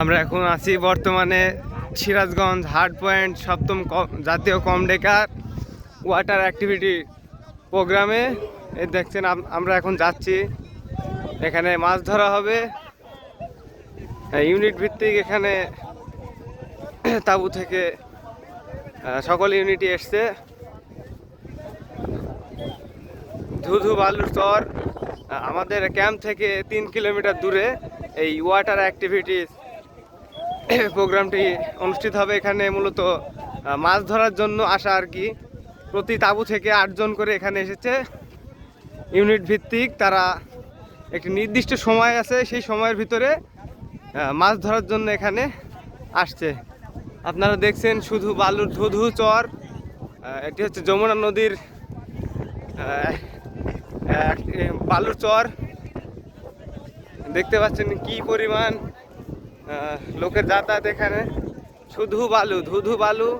আমরা এখন আছি বর্তমানে সিরাজগঞ্জ হার্ড পয়েন্ট সপ্তম জাতীয় কম ডেকার ওয়াটার অ্যাক্টিভিটি প্রোগ্রামে। দেখছেন আমরা এখন যাচ্ছি। এখানে মাছ ধরা হবে। হ্যাঁ, ইউনিট ভিত্তিক এখানে তাবু থেকে সকল ইউনিটই এসছে। ধুধু বালুর চর আমাদের ক্যাম্প থেকে তিন কিলোমিটার দূরে এই ওয়াটার অ্যাক্টিভিটিস প্রোগ্রামটি অনুষ্ঠিত হবে এখানে মূলত মাছ ধরার জন্য আসা আর কি। প্রতি তাঁবু থেকে আটজন করে এখানে এসেছে। ইউনিট ভিত্তিক তারা একটি নির্দিষ্ট সময় আছে, সেই সময়ের ভিতরে মাছ ধরার জন্য এখানে আসছে। আপনারা দেখছেন শুধু বালুর ধুধু চর এটি হচ্ছে যমুনা নদীর বালুর চর। দেখতে পাচ্ছেন কি পরিমাণ লোকের যাতায়াত এখানে। শুধু বালু ধুধু বালু।